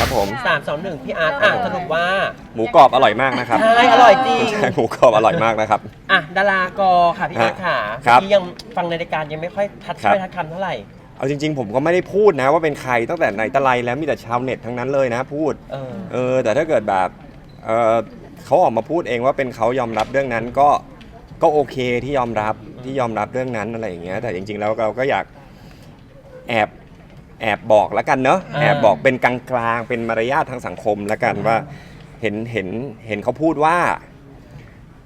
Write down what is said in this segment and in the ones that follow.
ครับผม สามสองหนึ่งพี่อาร์ตอะสรุปว่า หมูกรอบอร่อยมากนะครับใช่อร่อยจริง ใช่หมูกรอบอร่อยมากนะครับ อะดารากอค่ะพี่อาร์ตค่ะครับ ที่ยังฟังในรายการยังไม่ค่อยทัดครับไม่ทัดคำเท่าไหร่ เอาจริง ๆ ผมก็ไม่ได้พูดนะว่าเป็นใครตั้งแต่ไหนแต่ไรแล้วมีแต่ชาวเน็ตทั้งนั้นเลยนะพูด เออ เออแต่ถ้าเกิดแบบเออเขาออกมาพูดเองว่าเป็นเขายอมรับเรื่องนั้นก็ก็โอเคที่ยอมรับที่ยอมรับเรื่องนั้นอะไรอย่างเงี้ยแต่จริงๆแล้วเราก็อยากแอบ แอบบอกแล้วกันเนอะอ่าแอบบอกเป็นกลางๆเป็นมารยาททางสังคมแล้วกันว่า เห็นเห็นเห็นเขาพูดว่า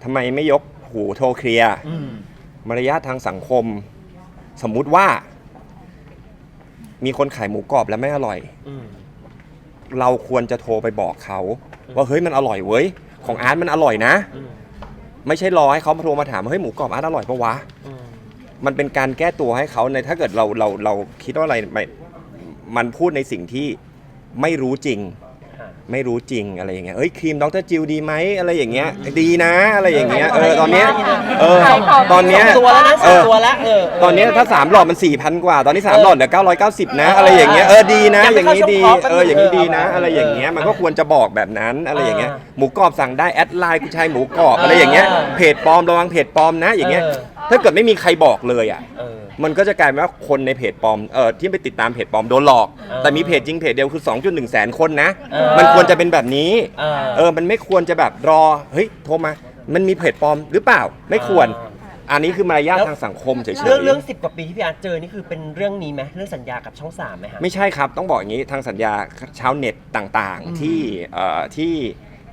ทำไมไม่ยกหูโทรเคลียร์ อืม มารยาททางสังคม สมมุติว่า มีคนขายหมูกรอบแล้วไม่อร่อย อืม เราควรจะโทรไปบอกเขา ว่าเฮ้ยมันอร่อยเว้ย ของอาร์ตมันอร่อยนะ อืม ไม่ใช่รอให้เขามาโทรมาถามว่าเฮ้ยหมูกรอบอาร์ตอร่อยปะวะ อืม มันเป็นการแก้ตัวให้เขาในถ้าเกิดเราเราเราคิดว่าอะไรไม่มันพูดในสิ่งที่ไม่รู้จริงค่ะไม่รู้จริงอะไรอย่างเงี้ยเอ้ยครีมดรจิวดีไหมอะไรอย่างเงี้ยดีนะอะไรอย่างเงี้ยเออตอนเนี้ยเออตอนเนี้ยสองตัวแล้วนะสเอองอตัวแล้วเออตอนนี้ถ้า 3 หลอดมัน 4,000 กว่า ตอนนี้ 3 หลอดเหลือ990 นะ อะไรอย่างเงี้ยเออดีนะยังอไม่ย่างนี้ดีเข้าช่องเอออย่างนี้ดีนะเอออะไรอย่างเงี้ยมันก็ควรจะบอกแบบนั้นอะไรอย่างเงี้ยอ่าหมูกรอบสั่งได้แอดไลน์กูชายหมูกรอบอะไรอย่างเงี้ยอ่าเพจปลอมระวังเพจปลอมนะ อย่างเงี้ยเออถ้าเกิดไม่มีใครบอกเลยอะเออ มันก็จะกลายเป็นว่าคนในเพจปลอมเออที่ไปติดตามเพจปลอมโดนหลอก เออแต่มีเพจจริงเพจเดียวคือ 2.1 แสนคนนะ เออ มันควรจะเป็นแบบนี้ เออ เออ มันไม่ควรจะแบบรอ เฮ้ย โทรมา มันมีเพจปลอมหรือเปล่า ไม่ควรอันนี้คือมารยาททางสังคมเฉยๆเรื่องเรื่องสิบกว่าปีที่พี่อาร์ตเจอนี่คือเป็นเรื่องนี้ไหมเรื่องสัญญากับช่องสามไหมฮะไม่ใช่ครับ ต้องบอกอย่างนี้ ทางสัญญาชาวเน็ตต่างอืม ๆ ที่ เอ่อ ที่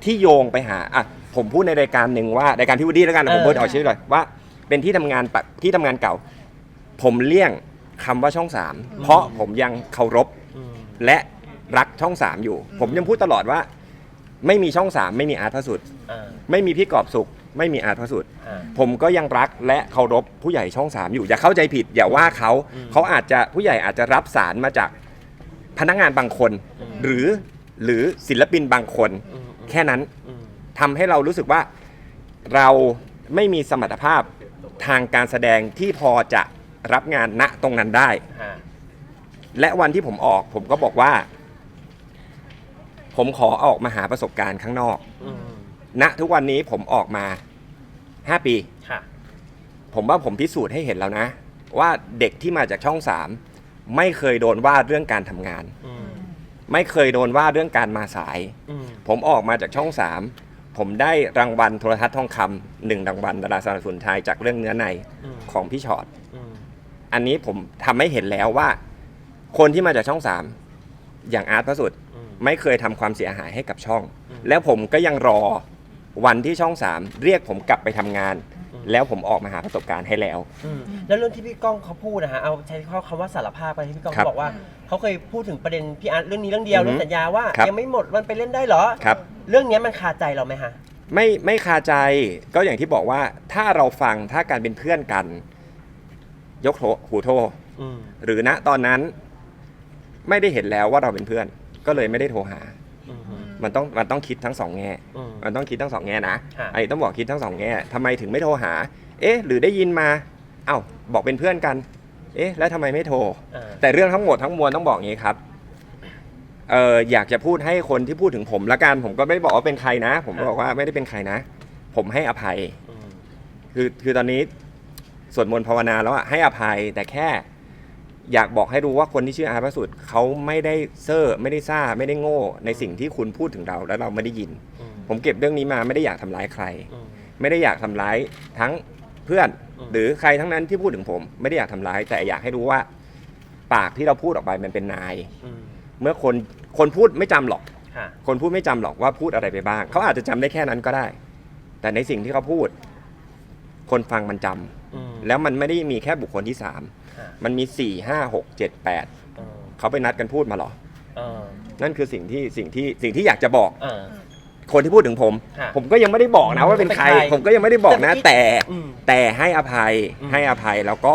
ที่โยงไปหา อะ ผมพูดในรายการหนึ่งว่า รายการพี่วูดดี้แล้วกันเออผมพูดเอาชื่อเลยว่า เป็นที่ทำงานปะที่ทำงานเก่า ผมเลี่ยงคำว่าช่องสามเพราะผมยังเคารพอืมและรักช่องสามอยู่ ผมยังพูดตลอดว่า ไม่มีช่องสามไม่มีอาร์ตพระสุดอ่าไม่มีพี่กอบสุข ไม่มีอาร์ตพระสุดอ่าผมก็ยังรักและเคารพผู้ใหญ่ช่องสามอยู่อย่าเข้าใจผิด อย่าว่าเขาอืมเขาอาจจะผู้ใหญ่อาจจะรับสารมาจากพนักงานบางคนอืมหรือหรือศิลปินบางคนอืมอืมแค่นั้นอืมทำให้เรารู้สึกว่าเราไม่มีสมรรถภาพทางการแสดงที่พอจะ รับงานณตรงนั้นได้ฮะและวันที่ผมออก ผมก็บอกว่า ผมขอออกมาหาประสบการณ์ข้างนอก อืมณทุกวันนี้ผมออกมา 5 ปี ค่ะ ผมว่าผมพิสูจน์ให้เห็นแล้วนะ ว่าเด็กที่มาจากช่องสามไม่เคยโดนว่าเรื่องการทำงาน อืมไม่เคยโดนว่าเรื่องการมาสาย อืมผมออกมาจากช่องสามผมได้รางวัลโทรทัศน์ทองคำหนึ่งรางวัลดาราสนับสนุนไทยจากเรื่องเนื้อในอืมของพี่ชอตอืม อันนี้ผมทำให้เห็นแล้วว่า คนที่มาจากช่องสามอย่างอาร์ตพระสุดอืมไม่เคยทำความเสียหายให้กับช่องอืมแล้วผมก็ยังรอวันที่ช่องสามเรียกผมกลับไปทำงานอืมแล้วผมออกมาหาประสบการณ์ให้แล้วอืมแล้วเรื่องที่พี่ก้องเขาพูดนะฮะเอาใช้ข้อคำว่าสารภาพไปที่พี่ก้องครับเขาบอกว่าเขาเคยพูดถึงประเด็นพี่อาร์ตเรื่องนี้เรื่องเดียวอือฮึเรื่องสัญญาว่าครับยังไม่หมดมันไปเล่นได้เหรอครับ เรื่องเนี้ยมันคาใจเราไหมฮะไม่ไม่คาใจก็อย่างที่บอกว่าถ้าเราฟังถ้าการเป็นเพื่อนกัน ยกโทหูโทรอืมหรือณตอนนั้น ไม่ได้เห็นแล้วว่าเราเป็นเพื่อน ก็เลยไม่ได้โทรหา อืมอืมมันต้องมันต้องคิดทั้งสองแง่ อืม มันต้องคิดทั้งสองแง่นะค่ะไอ้ต้องบอกคิดทั้งสองแง่ทำไมถึงไม่โทรหา เอ๊ะ หรือได้ยินมา เอ้า บอกเป็นเพื่อนกัน เอ๊ะ แล้วทำไมไม่โทร อ่าแต่เรื่องทั้งหมดทั้งมวลต้องบอกอย่างนี้ครับ เอออยากจะพูดให้คนที่พูดถึงผมละกัน ผมก็ไม่ได้บอกว่าเป็นใครนะ ผมก็บอกว่าไม่ได้เป็นใครนะ ผมให้อภัย อืมคือคือตอนนี้ สวดมนต์ภาวนาแล้วอะให้อภัยแต่แค่ อยากบอกให้รู้ว่าคนที่ชื่ออาร์ตพระสุดเขาไม่ได้เซอร์ไม่ได้ซ่าไม่ได้โง่ในสิ่งที่คุณพูดถึงเราแล้วเราไม่ได้ยิน อืมผมเก็บเรื่องนี้มาไม่ได้อยากทำร้ายใคร อืม ไม่ได้อยากทำร้ายทั้งเพื่อน อืม หรือใครทั้งนั้นที่พูดถึงผม ไม่ได้อยากทำร้าย แต่อยากให้รู้ว่า ปากที่เราพูดออกไปมันเป็นนาย อืมเมื่อคนคนพูดไม่จำหรอก ค่ะคนพูดไม่จำหรอกว่าพูดอะไรไปบ้าง เขาอาจจะจำได้แค่นั้นก็ได้ แต่ในสิ่งที่เขาพูด คนฟังมันจำอืม แล้วมันไม่ได้มีแค่บุคคลที่สามค่ะมันมีสี่ห้าหกเจ็ดแปดเออเขาไปนัดกันพูดมาเหรอเออนั่นคือสิ่งที่สิ่งที่สิ่งที่อยากจะบอกเออคนที่พูดถึงผมค่ะผมก็ยังไม่ได้บอกนะว่าเป็นใครเป็นใคร ผมก็ยังไม่ได้บอกนะ แต่แต่อืมแต่ให้อภัยอืมให้อภัยแล้วก็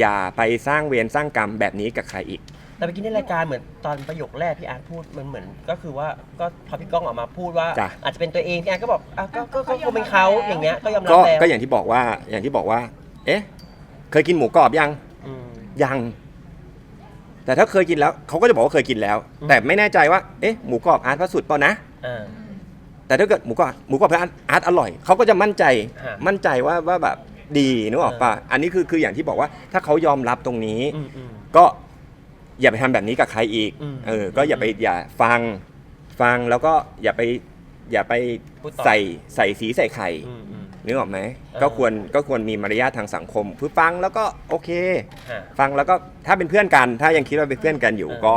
อย่าไปสร้างเวรสร้างกรรมแบบนี้กับใครอีกแต่เมื่อกี้ในรายการเหมือนตอนประโยคแรกพี่อาร์ตพูดมันเหมือน ก็คือว่าก็พอพี่ก้องออกมาพูดว่าจ้ะอาจจะเป็นตัวเองพี่อาร์ตก็บอกอะก็ก็ก็คงเป็นเขาอย่างเงี้ยก็ยอมรับก็แล้วก็อย่างที่บอกว่าอย่างที่บอกว่า เอ๊ะ เคยกินหมูกรอบยัง อืม ยัง แต่ถ้าเคยกินแล้วเขาก็จะบอกว่าเคยกินแล้ว อืม แต่ไม่แน่ใจว่า เอ๊ะ หมูกรอบอาร์ตพระสุดเปล่านะ อ่า แต่ถ้าเกิดหมูกรอบหมูกรอบอาร์ตอาร์ตอร่อย เขาก็จะมั่นใจ ฮะมั่นใจว่าว่าแบบดีนึกออกปะอันนี้คือคืออย่างที่บอกว่า ถ้าเขายอมรับตรงนี้ อืมอืม ก็อย่าไปทำแบบนี้กับใครอีก อืมเออ ก็อย่าไปอย่าฟัง ฟังแล้วก็อย่าไปอย่าไปพูดต่อ ใส่ใส่สีใส่ไข่ อืมอืม นึกออกไหมออก็ควรก็ควรมีมารยาททางสังคมเพื่อฟังแล้วก็โอเค ฮะ ฟังแล้วก็ถ้าเป็นเพื่อนกัน ถ้ายังคิดว่าเป็นเพื่อนกันอยู่ เออ ก็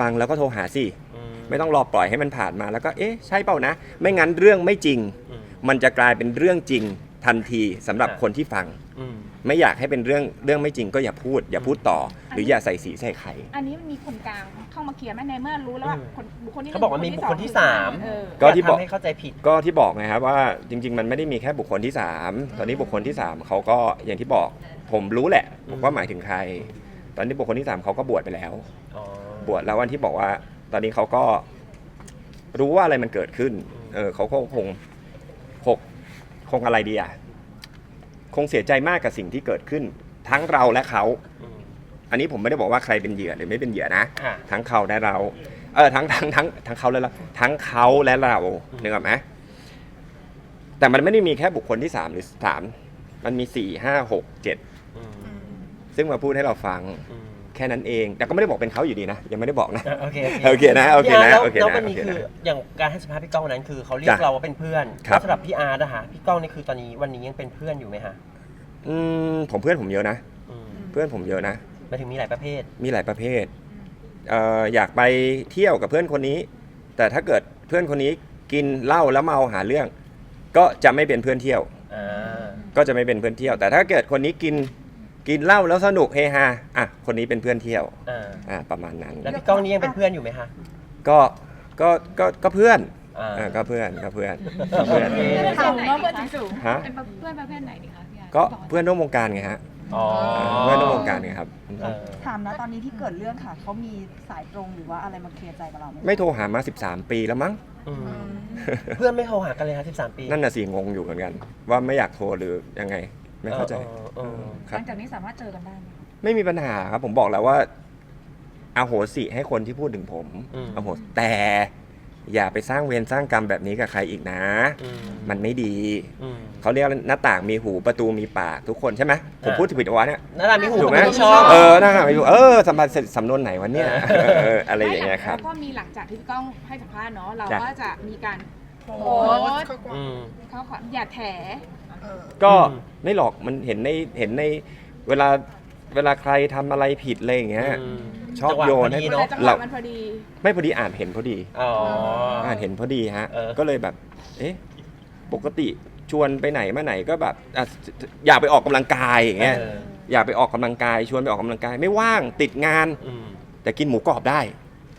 ฟังแล้วก็โทรหาสิอืไม่ต้องรอปล่อยให้มันผ่านมาแล้วก็เอ๊ะใช่เปล่านะ ไม่งั้นเรื่องไม่จริง อืมมันจะกลายเป็นเรื่องจริง ทันทีสำหรับอะคนที่ฟัง อืม ไม่อยากให้เป็นเรื่องเรื่องไม่จริงก็อย่าพูด อย่าพูดต่อ หรืออย่าใส่สีใส่ไข่ อันนี้มันมีคนกลางเข้ามาเคลียร์ไหมในเมื่อรู้แล้วว่าอืมคนบุคคลที่หเขานึ่งบอกว่ามีบุคคลที่สาม เออ ก็ที่บอก ย่าทำให้เข้าใจผิด ก็ที่บอกไงครับว่าจริง ๆ มันไม่ได้มีแค่บุคคลที่ 3 ตอนนี้บุคคลที่ 3เขาก็อย่างที่บอกผมรู้แหละอืมว่าหมายถึงใคร ตอนนี้บุคคลที่3เขาก็บวชไปแล้ว อ๋อ บวชแล้ววันที่บอกว่า ตอนนี้เขาก็รู้ว่าอะไรมันเกิดขึ้นอืมเออเขาก็คงคง คงอะไรดีอะ คงเสียใจมากกับสิ่งที่เกิดขึ้น ทั้งเราและเขาอืมอันนี้ผมไม่ได้บอกว่าใครเป็นเหยื่อหรือไม่เป็นเหยื่อนะค่ะ ทั้งเขาและเรา เออทั้งทั้งทั้งทั้งเขาและเราทั้งเขาและเราอืมนึกออกไหมแต่มันไม่ได้มีแค่บุคคลที่สามหรือสามมันมีสี่ห้าหกเจ็ดอืมซึ่งมาพูดให้เราฟัง อืม แค่นั้นเอง แต่ก็ไม่ได้บอกเป็นเขาอยู่ดีนะ ยังไม่ได้บอกนะ อะโอเคโอเคนะ โอเคนะพี่าร์ตแล้วโอเคนะแล้ววันนี้โอเคนะคืออย่างการให้สัมภาษณ์พี่ก้องวันนั้นคือเขาเรียกจ้ะเราว่าเป็นเพื่อนครับ แล้วสำหรับพี่อาร์ตอะฮะพี่ก้องนี่คือตอนนี้วันนี้ยังเป็นเพื่อนอยู่ไหมฮะอืมผมเพื่อนผมเยอะนะ อืมเพื่อนผมเยอะนะ หมายถึงมีหลายประเภท มีหลายประเภทเอ่ออยากไปเที่ยวกับเพื่อนคนนี้ แต่ถ้าเกิดเพื่อนคนนี้กินเหล้าแล้วเมาหาเรื่อง ก็จะไม่เป็นเพื่อนเที่ยว อ่า ก็จะไม่เป็นเพื่อนเที่ยว แต่ถ้าเกิดคนนี้กิน กินเหล้าแล้วสนุกเฮฮาอะคนนี้เป็นเพื่อนเที่ยวอ่าอะประมาณนั้น แล้วพี่ก้องนี่ยังเป็นเพื่อนอยู่ไหมฮะก็ก็ก็ก็เพื่อนอ่า อะก็เพื่อนก็เพื่อนก็เพื่อนโอเคเพื่อนสูงเนาะเพื่อนสูงฮะ เป็นเพื่อนประเภทไหนดีคะพี่อาร์ตก็เพื่อนร่วมวงการไงฮะอ๋อเพื่อนร่วมวงการไงครับ เออถามนะตอนนี้ที่เกิดเรื่องค่ะ เขามีสายตรงหรือว่าอะไรมาเคลียร์ใจกับเราไหมไม่โทรหามา 13 ปีแล้วมั้ง อืมเพื่อนไม่โทรหากันเลยฮะ13 ปี นั่นน่ะสิงงอยู่เหมือนกัน ว่าไม่อยากโทรหรือยังไง ไม่เข้าใจออเออเออคหรับ ลังจากนี้สามารถเจอกันได้ไหมคะไม่มีปัญหาครับผมบอกแล้วว่าอาโหสิให้คนที่พูดถึงผมอืมอโหสแต่อย่าไปสร้างเวรสร้างกรรมแบบนี้กับใครอีกนะ อืมมันไม่ดี อืมเขาเรียกหน้าต่างมีหูประตูมีปากทุกคนใช่ไหมผมอ่าพูดผิดวะเนี่ยนั่นแหละมีหูถูกไหมมีช่องเออหน้าต่างมีหูเออสัมพันธ์สำนวนไหนวะเนี่ยเออเอออะไรอย่างเงี้ยครับ แล้วก็มีหลังจากที่พี่ก้องให้สัมภาษณ์เนาะเราจ้ะ ก็จะมีการ โพโอ้สต์อืมเขาขออย่าแถก็อืมไม่หรอกมันเห็นในเห็นในเวลาเวลาใครทำอะไรผิดอะไรอย่างเงี้ยอืมชอบจังหวะโยนพอให้ดีเวเนาะลาจังหเราวะมันพอดี ไม่พอดีอ่านเห็นพอดี อ๋อ อ่านเห็นพอดีฮะ เออ ก็เลยแบบ เอ๊ะ ปกติชวนไปไหนมาไหนก็แบบอะอยากไปออกกำลังกายอย่างเงี้ย เอออยากไปออกกำลังกายชวนไปออกกำลังกาย ไม่ว่างติดงาน อืมแต่กินหมูกรอบได้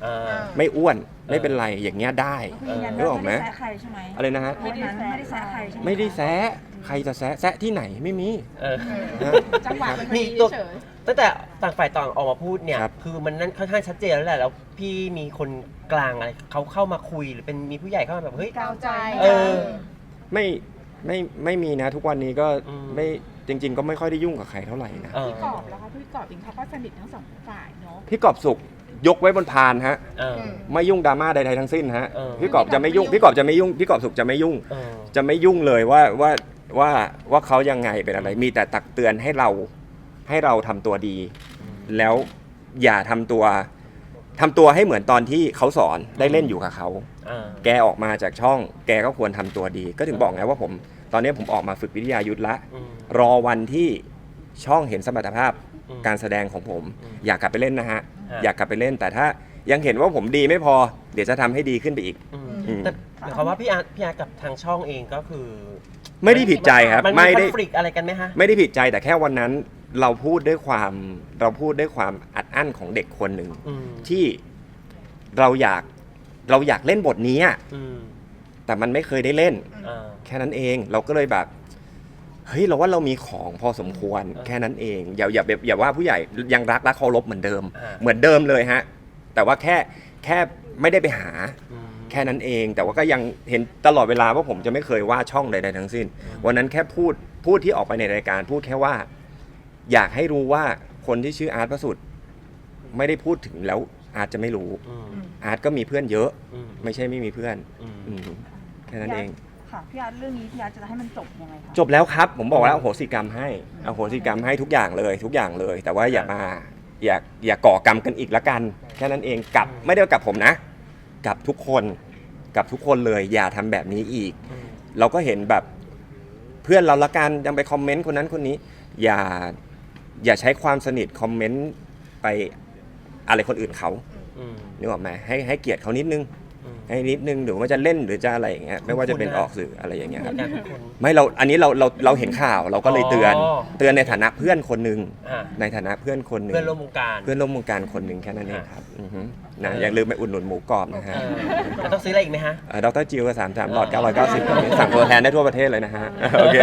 อ่า ไม่อ้วนเออไม่เป็นไรอย่างเงี้ยได้คือยืนยันนึกอว่าอกไหมไม่ได้แซะใครใช่ไหมอะไรนะฮะไม่ได้แซะไม่ได้แซะใครใช่ไหมไม่ได้แซะใครจะแซะแซะที่ไหนไม่มีเออ นะ จังหวะมันพอมีดีตัวเฉย ตั้งแต่ต่างฝ่ายต่างออกมาพูดเนี่ย ครับคือมันนั่นค่อนข้างชัดเจนแล้วแหละ แล้วพี่มีคนกลางอะไรเขาเข้ามาคุยหรือเป็นมีผู้ใหญ่เข้ามาแบบเฮ้ย กาวใจ เออ ไม่ไม่ไม่มีนะ ทุกวันนี้ก็อืม ไม่จริง ๆ ก็ไม่ค่อยได้ยุ่งกับใครเท่าไหร่นะเออ พี่กอบแล้วคะพี่กอบเองเขาก็สนิททั้งสองฝ่ายเนาะพี่กอบสุข ยกไว้บนพานฮะเออ ไม่ยุ่งดราม่าใดๆทั้งสิ้นฮะเออ พี่กอบจะไม่ยุ่งพี่กอบจะไม่ยุ่งพี่กอบสุขจะไม่ยุ่ง เออ จะไม่ยุ่งเลยว่าว่าว่าว่าเขายังไงเป็นอะไร มีแต่ตักเตือนให้เราให้เราทำตัวดี แล้วอย่าทำตัวทำตัวให้เหมือนตอนที่เขาสอนได้เล่นอยู่กับเขา อ่า แกออกมาจากช่อง แกก็ควรทำตัวดี ก็ถึงบอกไงว่าผม ตอนนี้ผมออกมาฝึกวิทยายุทธละ อืม รอวันที่ช่องเห็นสมรรถภาพอืม การแสดงของผมอืมอยากกลับไปเล่นนะฮะ ฮะ อยากกลับไปเล่น แต่ถ้ายังเห็นว่าผมดีไม่พอ เดี๋ยวจะทำให้ดีขึ้นไปอีก อืมอืม แต่หมายความว่าพี่อาร์ตพี่อาร์ตกับทางช่องเองก็คือไม่ได้ผิดใจครับ มันมีไม่คอได้ นฟ lict อะไรกันไหมฮะ ไม่ได้ผิดใจแต่แค่วันนั้นเราพูดด้วยความเราพูดด้วยความอัดอั้นของเด็กคนหนึ่งอืมที่เราอยากเราอยากเล่นบทนี้อะอืมแต่มันไม่เคยได้เล่น อ่า แค่นั้นเองเราก็เลยแบบ เฮ้ยเราว่าเรามีของพอสมควรเออแค่นั้นเอง อย่าอย่าแบบอย่าว่าผู้ใหญ่ยังรักและเคารพเหมือนเดิมอ่าเหมือนเดิมเลยฮะ แต่ว่าแค่แค่ไม่ได้ไปหาอืมแค่นั้นเอง แต่ว่าก็ยังเห็นตลอดเวลาว่าผมจะไม่เคยว่าช่องใดๆทั้งสิ้น วันนั้นแค่พูดพูดที่ออกไปในรายการพูดแค่ว่า อยากให้รู้ว่าคนที่ชื่ออาร์ตพระสุดไม่ได้พูดถึงแล้วอาร์ตจะไม่รู้อืมอาร์ตก็มีเพื่อนเยอะอืมไม่ใช่ไม่มีเพื่อนอืมอืมแค่นั้นเอง ค่ะพี่อาร์ตเรื่องนี้พี่อาร์ตจะให้มันจบยังไงคะจบแล้วครับ ผมบอกแล้วอโหสิกรรมให้อโหสิกรรมให้ทุกอย่างเลย ทุกอย่างเลย แต่ว่าอย่ามาอย่าอย่าก่อกรรมกันอีกละกันแค่นั้นเองกับไม่ได้กับผมนะ กับทุกคนกับทุกคนเลย อย่าทำแบบนี้อีกอืมเราก็เห็นแบบเพื่อนเราละกันยังไปคอมเมนต์คนนั้นคนนี้ อย่าอย่าใช้ความสนิทคอมเมนต์ไปอะไรคนอื่นเขาอืมนึกออกไหมให้ให้เกียรติเขานิดนึงอืม ให้นิดนึงหรือว่าจะเล่นหรือจะอะไรอย่างเงี้ยไม่ว่าจะเป็นคุณนะออกสื่ออะไรอย่างเงี้ยครับอาการทุกคน ไม่เราอันนี้เราเราเราเห็นข่าวเราก็เลยเตือน อ๋อ เตือนในฐานะเพื่อนคนหนึ่งอ่าในฐานะเพื่อนคนหนึ่งเพื่อนร่วมวงการ เพื่อนร่วมวงการคนหนึ่งแค่นั้นเองอะครับอือฮึนะอย่าลืมไปอุดหนุนหมูกรอบนะฮะ เออแล้วต้องซื้ออะไรอีกไหมฮะ ดรจิวสามสามหลอดเก้าร้อยเก้าสิบสั่งตัวแทนได้ทั่วประเทศเลยนะฮะ โอเค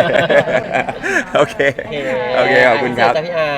โอเค โอเคโอเคขอบคุณครับ เจอกันพี่อาร์